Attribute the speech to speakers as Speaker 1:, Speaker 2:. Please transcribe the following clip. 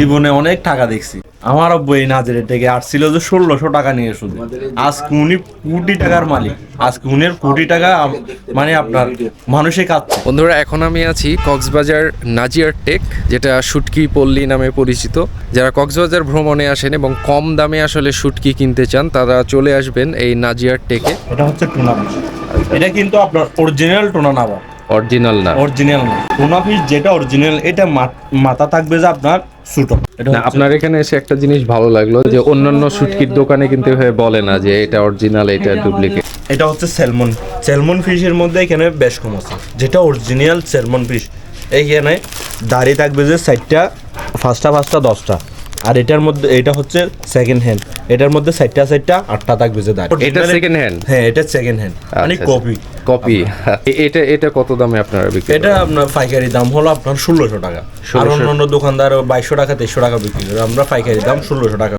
Speaker 1: জীবনে অনেক টাকা দেখছি। আমার আব্বু এই নাজেরের থেকে আসছিল যে ষোলোশো টাকা নিয়ে শুধু। আজকে উনি কোটি টাকার মালিক। আজকে উনি কোটি টাকা মানে আপনার মানুষে কাচ্ছে
Speaker 2: বন্ধুরা এখন আমি আছি কক্সবাজার নাজিয়ার টেক যেটা শুটকি পল্লী নামে পরিচিত। যারা কক্সবাজার ভ্রমণে আসেন এবং কম দামে আসলে শুটকি কিনতে চান তারা চলে আসবেন এই নাজিয়ার টেকে।
Speaker 1: এটা হচ্ছে টুনা এটা কিন্তু আপনার অরিজিনাল টুনা না আবার
Speaker 2: অরিজিনাল না।
Speaker 1: অরিজিনাল না। টুনা ফিশ যেটা অরিজিনাল এটা মা- মাথা থাকবে যে আপনার এটা
Speaker 2: না আপনার এখানে এসে একটা জিনিস ভালো লাগল যে অন্যান্য শুটকির দোকানে কিন্তু এভাবে বলে না যে এটা অরিজিনাল এটা ডুপ্লিকেট
Speaker 1: এটা হচ্ছে স্যালমন স্যালমন ফিশের মধ্যে এখানে বেশ কম আছে। যেটা অরিজিনাল স্যালমন ফিশ এইখানে দাঁড়িয়ে থাকবে যে সাইডটা পাঁচটা পাঁচটা দশটা। আর এটার মধ্যে এটা হচ্ছে সেকেন্ড হ্যান্ড এটার মধ্যে সাইডটা সাইডটা আটটা থাকবে যে দাঁড়িয়ে
Speaker 2: এটা সেকেন্ড হ্যান্ড
Speaker 1: হ্যাঁ এটা সেকেন্ড হ্যান্ড মানে
Speaker 2: আচ্ছা,
Speaker 1: কপি
Speaker 2: কপি এটা এটা কত দামে আপনার বিক্রি
Speaker 1: এটা আপনার পাইকারি দাম হলো আপনার ষোলোশো টাকা। আর
Speaker 2: 1600
Speaker 1: অন্য অন্য দোকানদার বাইশশো টাকা তেইশশো টাকা বিক্রি করে। আমরা পাইকারি দাম ষোলোশো টাকা